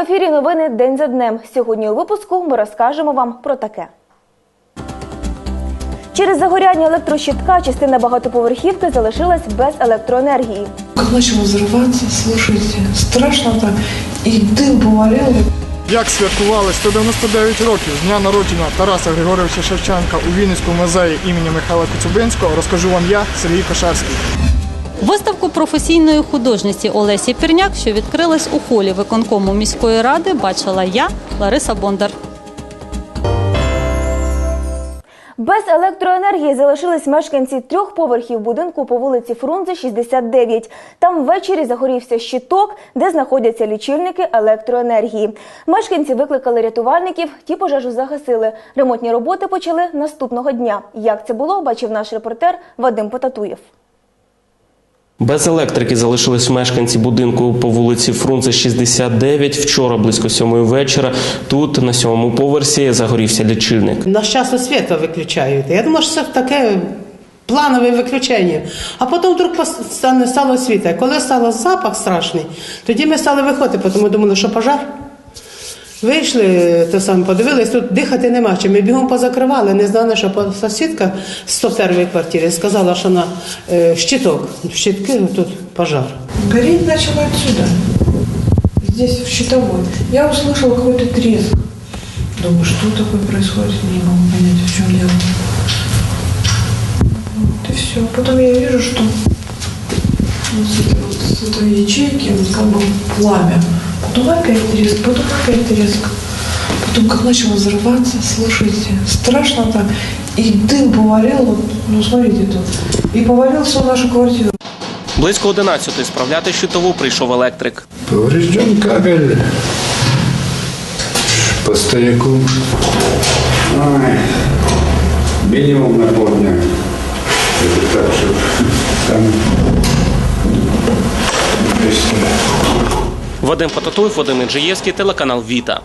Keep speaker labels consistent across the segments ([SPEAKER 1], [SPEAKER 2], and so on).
[SPEAKER 1] ефірі новини День за днем. Сьогодні у випуску ми розкажемо вам про таке. Через загоряння електрощитка частина багатоповерхівки залишилась без електроенергії.
[SPEAKER 2] Начало взрываться, слушайте, страшно так. И дым повалил.
[SPEAKER 3] Як святкували 199 років з дня народження Тараса Григоровича Шевченка у Вінницькому музеї імені Михайла Коцюбинського, розкажу вам я, Сергій Кошарський.
[SPEAKER 4] Виставку професійної художниці Олесі Пірняк, що відкрилась у холі виконкому міської ради, бачила я, Лариса Бондар.
[SPEAKER 1] Без електроенергії залишились мешканці трьох поверхів будинку по вулиці Фрунзе, 69. Там ввечері загорівся щиток, де знаходяться лічильники електроенергії. Мешканці викликали рятувальників, ті пожежу загасили. Ремонтні роботи почали наступного дня. Як це було, бачив наш репортер Вадим Потатуєв.
[SPEAKER 5] Без електрики залишились мешканці будинку по вулиці Фрунзе 69. Вчора близько сьомої вечора. Тут на сьомому поверсі загорівся лічильник.
[SPEAKER 6] На часу світу виключають. Я думаю, що це таке планове виключення. А потім вдруг стало світло. Коли стало запах страшний, тоді ми стали виходити, тому думали, що пожар. Вийшли, то саме подивились, тут дихати нема чим. Ми бігом позакривали, не знали, що по- сусідка з 101-ї квартири сказала, що на е, щиток, щитки тут пожар.
[SPEAKER 2] Гореть начало отсюда. Здесь, в щитовой. Я услышала какой-то треск. Думаю, что такое происходит? Не могу понять, в чем дело. Вот и все. Потом я вижу, что вот с этой, вот, с этой ячейки вот как бы пламя. Потом опять треск, потом опять треск. Потом как начало взрываться, слушайте, страшно так. И дым повалил, вот, ну смотрите тут, и повалился в нашу квартиру.
[SPEAKER 5] Близько 11 справляти щитову прийшов електрик.
[SPEAKER 7] Поврежден кабель по стояку. Ой, минимум на полдня. Это так, что там быстро.
[SPEAKER 5] Вадим Потатуєв, Вадим Інжиєвський, телеканал Віта.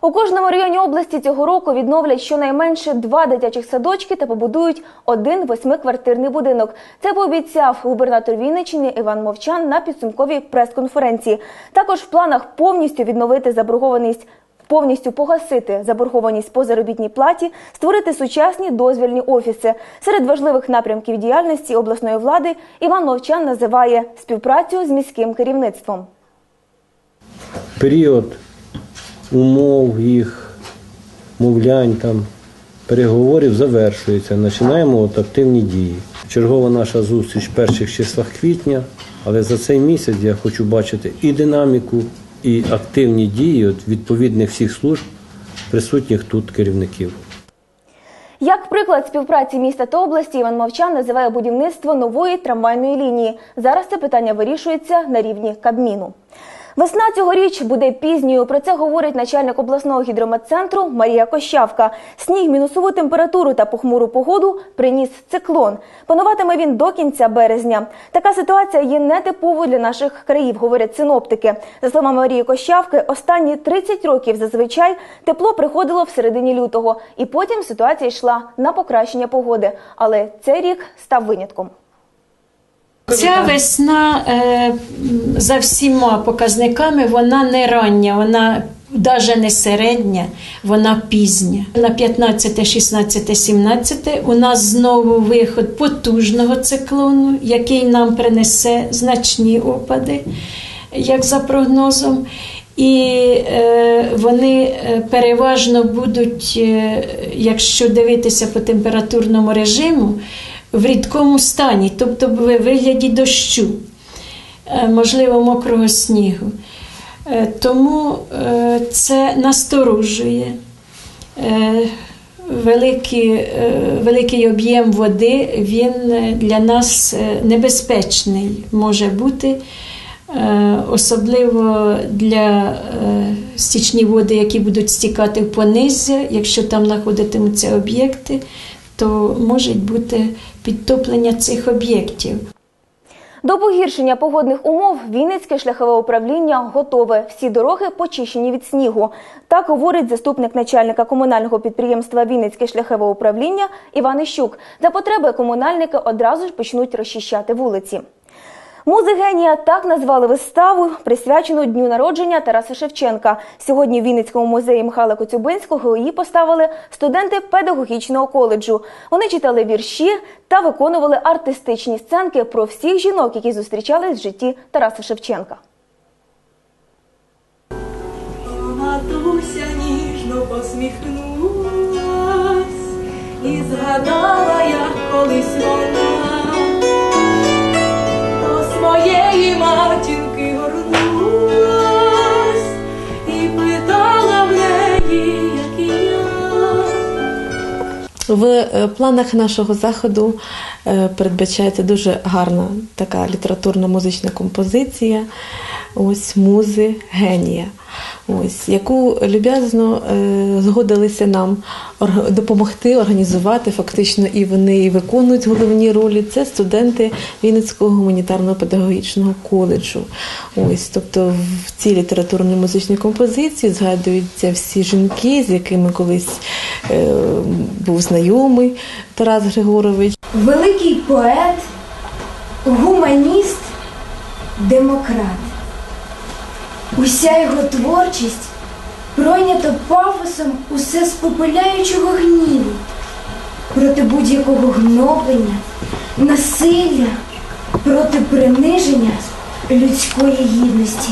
[SPEAKER 1] У кожному районі області цього року відновлять щонайменше два дитячих садочки та побудують один восьмиквартирний будинок. Це пообіцяв губернатор Вінниччини Іван Мовчан на підсумковій прес-конференції. Також в планах повністю відновити заборгованість. Повністю погасити заборгованість по заробітній платі, створити сучасні дозвільні офіси. Серед важливих напрямків діяльності обласної влади Іван Мовчан називає співпрацю з міським керівництвом.
[SPEAKER 8] період умов їх, мовлянь, там, переговорів завершується. Починаємо от активні дії. Чергова наша зустріч в перших числах квітня, але за цей місяць я хочу бачити і динаміку, і активні дії от відповідних всіх служб, присутніх тут керівників.
[SPEAKER 1] Як приклад співпраці міста та області, Іван Мовчан називає будівництво нової трамвайної лінії. Зараз це питання вирішується на рівні Кабміну. Весна цьогоріч буде пізньою. Про це говорить начальник обласного гідрометцентру Марія Кощавка. Сніг, мінусову температуру та похмуру погоду приніс циклон. Пануватиме він до кінця березня. Така ситуація є нетиповою для наших країв, говорять синоптики. За словами Марії Кощавки, останні 30 років зазвичай тепло приходило в середині лютого, і потім ситуація йшла на покращення погоди. Але цей рік став винятком.
[SPEAKER 9] Ця весна е, за всіма показниками вона не рання, вона навіть не середня, вона пізня. На 15, 16, 17 у нас знову виход потужного циклону, який нам принесе значні опади, як за прогнозом. І е, вони е, переважно будуть, е, якщо дивитися по температурному режиму, в рідкому стані, тобто в вигляді дощу, е, можливо, мокрого снігу. Е, Тому е, це насторожує. Великий, великий об'єм води він для нас небезпечний може бути, особливо для стічні води, які будуть стікати в понизя, якщо там знаходитимуться об'єкти, то може бути підтоплення цих об'єктів.
[SPEAKER 1] До погіршення погодних умов Вінницьке шляхове управління готове. Всі дороги почищені від снігу. Так говорить заступник начальника комунального підприємства Вінницьке шляхове управління Іван Іщук. За потреби комунальники одразу ж почнуть розчищати вулиці. Музи генія так назвали виставу, присвячену дню народження Тараса Шевченка. Сьогодні в Вінницькому музеї Михайла Коцюбинського її поставили студенти педагогічного коледжу. Вони читали вірші та виконували артистичні сценки про всіх жінок, які зустрічались в житті Тараса Шевченка.
[SPEAKER 10] Матуся ніжно посміхнулась і згадала, як колись вона до своєї В
[SPEAKER 2] е, планах нашого заходу е, передбачається дуже гарна така літературна музична композиція. Ось музи генія. Ось, яку люб'язно е, згодилися нам допомогти організувати. Фактично, і вони і виконують головні ролі. Це студенти Вінницького гуманітарного педагогічного коледжу. Ось, тобто в цій літературній музичній композиції згадуються всі жінки, з якими колись був знайомий Тарас Григорович.
[SPEAKER 11] Великий поет, гуманіст, демократ. Уся його творчість пройнята пафосом усе спопиляючого гніву проти будь-якого гноблення, насилля, проти приниження людської гідності.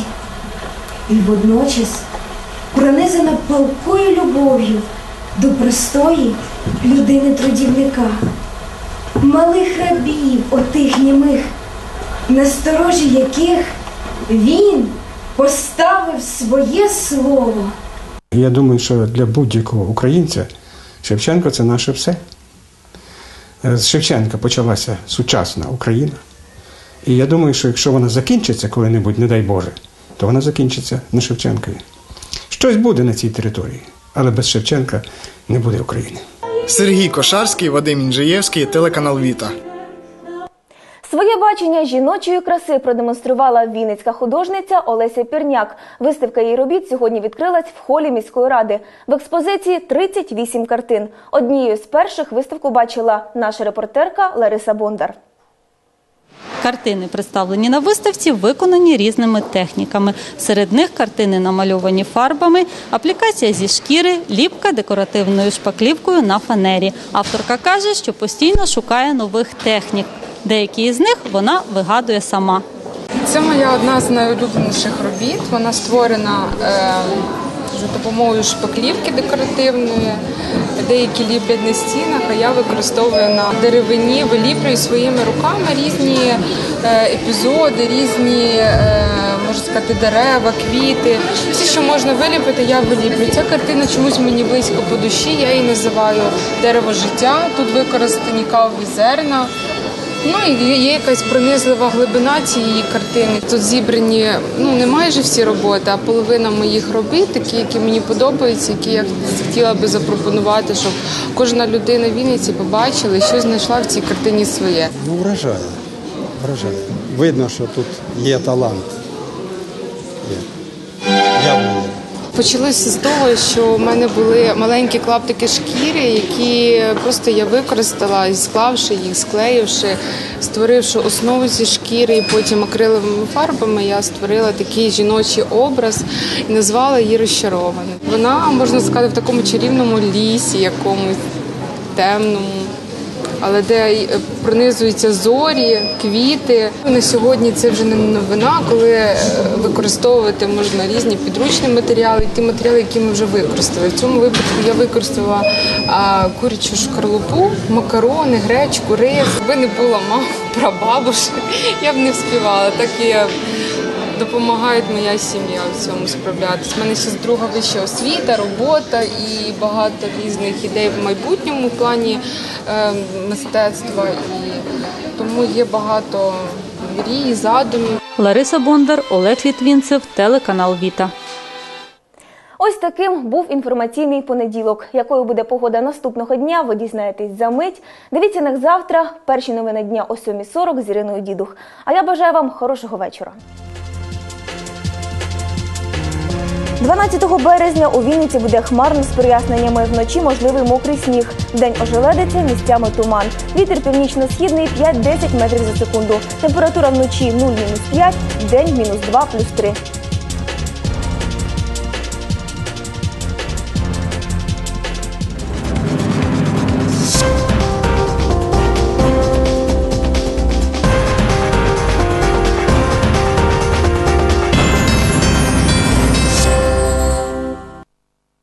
[SPEAKER 11] І водночас пронизана палкою любов'ю до простої людини-трудівника малих рабів отих німих, на сторожі яких він поставив своє слово.
[SPEAKER 7] Я думаю, що для будь-якого українця Шевченко це наше все. Е, З Шевченка почалася сучасна Україна. І я думаю, що якщо вона закінчиться коли-небудь, не дай Боже, то вона закінчиться на Шевченкові. Щось буде на цій території, але без Шевченка не буде України.
[SPEAKER 3] Сергій Кошарський, Вадим Інжиєвський, телеканал Віта.
[SPEAKER 1] Своє бачення жіночої краси продемонструвала вінницька художниця Олеся Пірняк. Виставка її робіт сьогодні відкрилась в холі міської ради. В експозиції 38 картин. Однією з перших виставку бачила наша репортерка Лариса Бондар.
[SPEAKER 4] Картини, представлені на виставці, виконані різними техніками. Серед них картини намальовані фарбами, аплікація зі шкіри, ліпка декоративною шпаклівкою на фанері. Авторка каже, що постійно шукає нових технік. Деякі із них вона вигадує сама.
[SPEAKER 12] Це моя одна з найулюбленіших робіт. Вона створена е, за допомогою шпаклівки декоративної. Деякі ліплять на стінах, а я використовую на деревині, виліплюю своїми руками різні е, епізоди, різні, е, можна сказати, дерева, квіти. Все, що можна виліпити, я виліплюю. Ця картина чомусь мені близько по душі. Я її називаю дерево життя. Тут використані кавові зерна. Ну і є якась пронизлива глибина цієї картини. Тут зібрані ну не майже всі роботи, а половина моїх робіт, такі, які мені подобаються, які я хотіла би запропонувати, щоб кожна людина в Вінниці побачила щось знайшла в цій картині своє.
[SPEAKER 13] Ну, вражає. Вражає. Видно, що тут є талант. Є.
[SPEAKER 12] Почалося з того, що в мене були маленькі клаптики шкіри, які просто я використала, і склавши їх, склеївши, створивши основу зі шкіри, і потім акриловими фарбами я створила такий жіночий образ і назвала її розчарованою. Вона можна сказати в такому чарівному лісі, якомусь темному. Але де е, пронизуються зорі, квіти. На сьогодні це вже не новина, коли е, використовувати можна різні підручні матеріали, ті матеріали, які ми вже використали. В цьому випадку я використала курячу шкарлупу, макарони, гречку, рис. Якби не була мама, прабабушек, я б не вспівала. Так я допомагає моя сім'я в цьому справлятися. У мене ще друга вища освіта, робота і багато різних ідей в майбутньому плані е, мистецтва. І тому є багато мрій, задумів.
[SPEAKER 4] Лариса Бондар, Олег Літвінцев, телеканал Віта.
[SPEAKER 1] Ось таким був інформаційний понеділок. Якою буде погода наступного дня, ви дізнаєтесь за мить. Дивіться них завтра. Перші новини дня о 7.40 з Іриною Дідух. А я бажаю вам хорошого вечора. 12 березня у Вінниці буде хмарно з проясненнями. Вночі можливий мокрий сніг. День ожеледиться, місцями туман. Вітер північно-східний 5-10 метрів за секунду. Температура вночі 0-5, день мінус 2 плюс 3.